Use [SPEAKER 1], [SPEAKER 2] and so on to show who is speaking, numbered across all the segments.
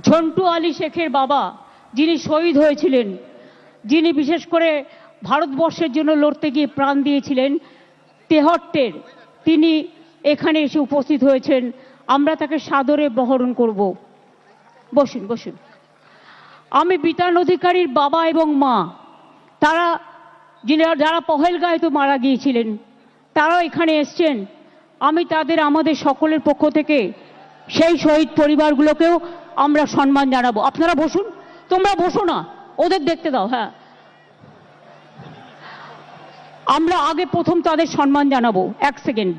[SPEAKER 1] ঝন্টু আলী শেখের বাবা যিনি শহীদ হয়েছিলেন, যিনি বিশেষ করে ভারতবর্ষের জন্য লড়তে গিয়ে প্রাণ দিয়েছিলেন, তেহট্টের, তিনি এখানে এসে উপস্থিত হয়েছেন। আমরা তাকে সাদরে বহরণ করব। বসুন বসুন। আমি বিতান অধিকারীর বাবা এবং মা। তারা যিনি যারা পহেলগাঁয়ে তো মারা গিয়েছিলেন, তারাও এখানে এসছেন। আমি তাদের, আমাদের সকলের পক্ষ থেকে সেই শহীদ পরিবারগুলোকেও আমরা সম্মান জানাব। আপনারা বসুন, তোমরা বসো না, ওদের দেখতে দাও হ্যাঁ। আমরা আগে প্রথম তাদের সম্মান জানাব, এক সেকেন্ড।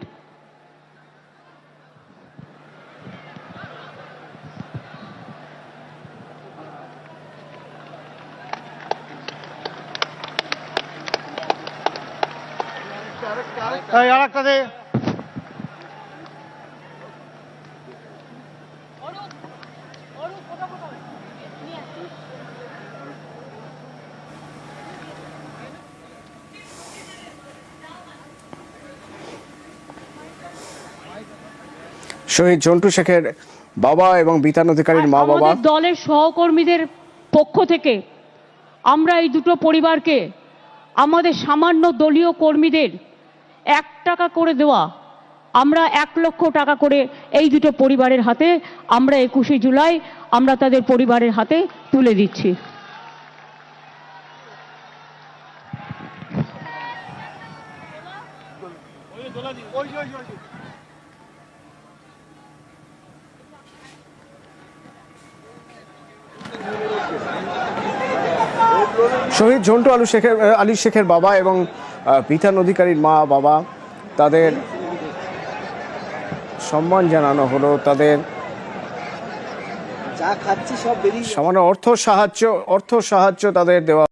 [SPEAKER 2] আরেকটা দে।
[SPEAKER 3] শহীদ জন্টু শেখের বাবা এবং বিতান অধিকারীর মা বাবা।
[SPEAKER 1] দলের সহকর্মীদের পক্ষ থেকে আমরা এই দুটো পরিবারকে আমাদের সামান্য দলীয় কর্মীদের এক টাকা করে দেওয়া আমরা এক লক্ষ টাকা করে এই দুটো পরিবারের হাতে আমরা একুশে জুলাই আমরা তাদের পরিবারের হাতে তুলে দিচ্ছি।
[SPEAKER 3] শহীদ ঝন্টু আলু শেখের আলী শেখের বাবা এবং বিতান অধিকারীর মা বাবা তাদের সম্মান জানানো হলো তাদের সামান্য অর্থ সাহায্য অর্থ সাহায্য তাদের দেওয়া